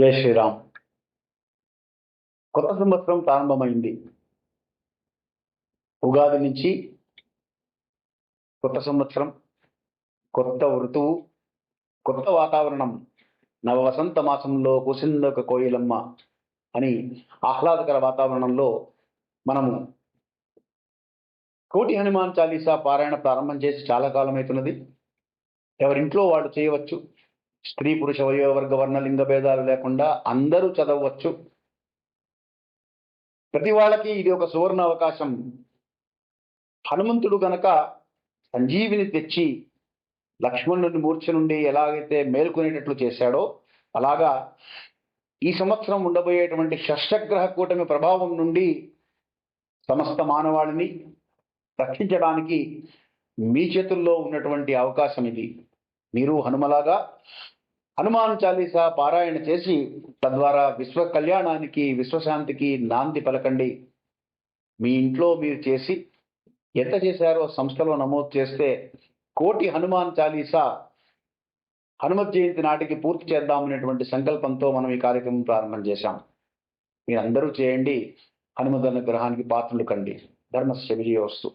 జై శ్రీరామ్. కొత్త సంవత్సరం ప్రారంభమైంది. ఉగాది నుంచి కొత్త సంవత్సరం కొత్త ఋతువు కొత్త వాతావరణం నవ వసంత మాసంలో కుసిందొక కోయిలమ్మ అని ఆహ్లాదకర వాతావరణంలో మనము కోటి హనుమాన్ చాలీసా పారాయణ ప్రారంభం చేసి చాలా కాలం అవుతున్నది. ఎవరింట్లో వాళ్ళు చేయవచ్చు. స్త్రీ పురుష వయోవర్గ వర్ణ లింగ భేదాలు లేకుండా అందరూ చదవచ్చు ప్రతి వాళ్ళకి ఇది ఒక సువర్ణ అవకాశం. హనుమంతుడు గనక సంజీవిని తెచ్చి లక్ష్మణుని మూర్ఛ నుండి ఎలాగైతే మేల్కొనేటట్లు చేశాడో అలాగా ఈ సంవత్సరం ఉండబోయేటువంటి షష్టగ్రహ కూటమి ప్రభావం నుండి సమస్త మానవాళిని రక్షించడానికి మీ చేతుల్లో ఉన్నటువంటి అవకాశం ఇది. మీరు హనుమలాగా హనుమాన్ చాలీసా పారాయణ చేసి తద్వారా విశ్వ కళ్యాణానికి విశ్వశాంతికి నాంది పలకండి. మీ ఇంట్లో మీరు చేసి ఎంత చేశారో సంస్థలో నమోదు చేస్తే కోటి హనుమాన్ చాలీసా హనుమత్ జయంతి నాటికి పూర్తి చేద్దామనేటువంటి సంకల్పంతో మనం ఈ కార్యక్రమం ప్రారంభం చేశాం. మీరందరూ చేయండి. హనుమద్ అనుగ్రహానికి పాత్రలు కండి. ధర్మస్య విజయోస్తు